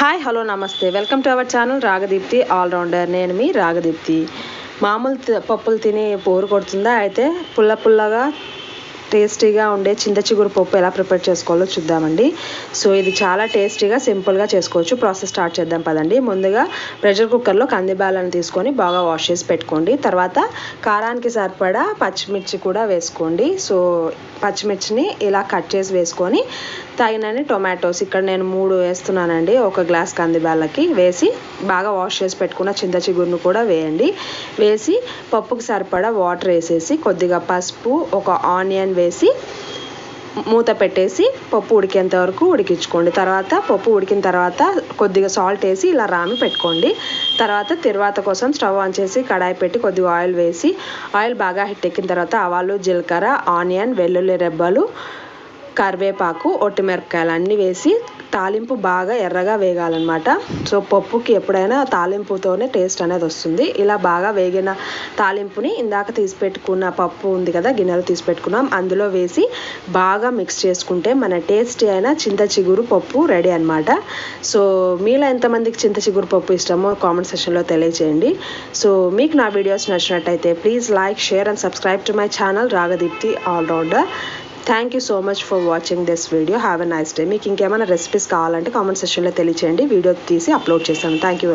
Hi hello నమస్తే welcome to our channel Ragadeepthi all rounder నేను మీ రాగదీప్తి. మామూలు పప్పులు తిని పోరు కొడుతుందా? అయితే పుల్ల పుల్లగా టేస్టీగా ఉండే చింత చిగురు పప్పు ఎలా ప్రిపేర్ చేసుకోవాలో చూద్దామండి. సో ఇది చాలా టేస్టీగా సింపుల్గా చేసుకోవచ్చు. ప్రాసెస్ స్టార్ట్ చేద్దాం పదండి. ముందుగా ప్రెషర్ కుక్కర్లో కందిబ్యాలను తీసుకొని బాగా వాష్ చేసి పెట్టుకోండి. తర్వాత కారానికి సరిపడా పచ్చిమిర్చి కూడా వేసుకోండి. సో పచ్చిమిర్చిని ఇలా కట్ చేసి వేసుకొని తగినన్ని టొమాటోస్ ఇక్కడ నేను మూడు వేస్తున్నానండి ఒక గ్లాస్ కందిబ్యాలకి వేసి బాగా వాష్ చేసి పెట్టుకున్న చింత చిగురును కూడా వేయండి. వేసి పప్పుకి సరిపడా వాటర్ వేసేసి కొద్దిగా పసుపు ఒక ఆనియన్ వేసి మూత పెట్టేసి పప్పు ఉడికేంత వరకు ఉడికించుకోండి. తర్వాత పప్పు ఉడికిన తర్వాత కొద్దిగా సాల్ట్ వేసి ఇలా రామి పెట్టుకోండి. తర్వాత తర్వాత కోసం స్టవ్ ఆన్ చేసి కడాయి పెట్టి కొద్దిగా ఆయిల్ వేసి ఆయిల్ బాగా హిట్ ఎక్కిన తర్వాత ఆవాలు జీలకర్ర ఆనియన్ వెల్లుల్లి రెబ్బలు కరివేపాకు ఒట్టిమిరపకాయలు అన్నీ వేసి తాలింపు బాగా ఎర్రగా వేగాలన్నమాట. సో పప్పుకి ఎప్పుడైనా తాలింపుతోనే టేస్ట్ అనేది వస్తుంది. ఇలా బాగా వేగిన తాలింపుని ఇందాక తీసి పెట్టుకున్న పప్పు ఉంది కదా గిన్నెలో తీసి పెట్టుకున్నాం అందులో వేసి బాగా మిక్స్ చేసుకుంటే మన టేస్టీ అయిన చింత చిగురు పప్పు రెడీ అన్నమాట. సో మీలో ఎంతమందికి చింత చిగురు పప్పు ఇష్టమో కామెంట్ సెషన్లో తెలియజేయండి సో మీకు నా వీడియోస్ నచ్చినట్టయితే please like share and subscribe to my channel Ragadeepthi all rounder thank you so much for watching this video have a nice day మీకు ఇంకేమైనా రెసిపీస్ కావాలంటే కామెంట్ సెక్షన్లో తెలియచేయండి. వీడియో తీసి అప్లోడ్ చేస్తాను థ్యాంక్ యూ